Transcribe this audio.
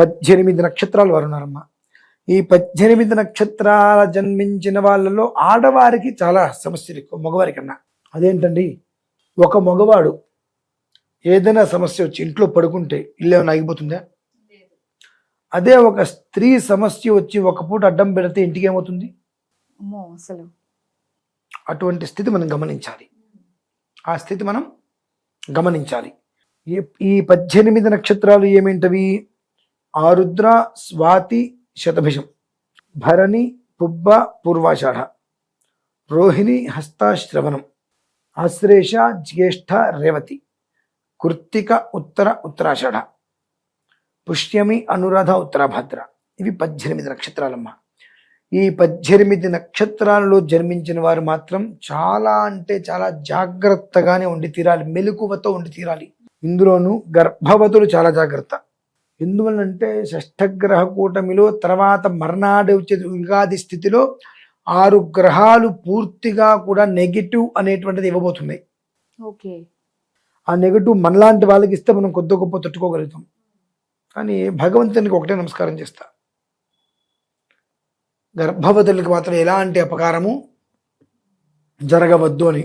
పద్దెనిమిది నక్షత్రాలు వారు ఉన్నారమ్మా. ఈ పద్దెనిమిది నక్షత్రాల జన్మించిన వాళ్ళలో ఆడవారికి చాలా సమస్యలు ఎక్కువ మగవారి కన్నా అదేంటండి? ఒక మగవాడు ఏదైనా సమస్య వచ్చి ఇంట్లో పడుకుంటే ఇల్లు ఏమైనా ఆగిపోతుందా? అదే ఒక స్త్రీ సమస్య వచ్చి ఒక పూట అడ్డం పెడితే ఇంటికి ఏమవుతుంది? అసలు. అటువంటి స్థితి మనం గమనించాలి. ఆ స్థితి మనం గమనించాలి. ఈ- ఈ పద్దెనిమిది నక్షత్రాలు ఏమేంటవి? ఆరుద్ర స్వాతి శతభిషం. భరణి పుబ్బ పూర్వాషాఢ. రోహిణి హస్తాశ్రవణం. ఆశ్లేష జ్యేష్ఠ రేవతి. కృత్తిక ఉత్తర ఉత్తరాషాఢ. పుష్యమి అనురాధ ఉత్తరాభద్ర. ఇవి పద్దెనిమిది నక్షత్రాలమ్మ. ఈ పద్దెనిమిది నక్షత్రాలలో జన్మించిన వారు మాత్రం చాలా అంటే చాలా జాగ్రత్తగానే ఉండి తీరాలి మెలకువతో ఉండి తీరాలి. ఇందులోనూ గర్భవతులు చాలా జాగ్రత్త. ఎందువల్లంటే షష్ఠగ్రహ కూటమిలో తర్వాత మర్నాడు వచ్చే ఉగాది స్థితిలో ఆరు గ్రహాలు పూర్తిగా కూడా నెగిటివ్ అనేటువంటిది ఇవ్వబోతున్నాయి. ఓకే. ఆ నెగిటివ్ మనలాంటి వాళ్ళకి ఇస్తే మనం కొద్ది గొప్ప తట్టుకోగలుగుతాం. కానీ భగవంతునికి ఒకటే నమస్కారం చేస్తా. గర్భవతులకు మాత్రం ఎలాంటి అపకారము జరగవద్దు అని.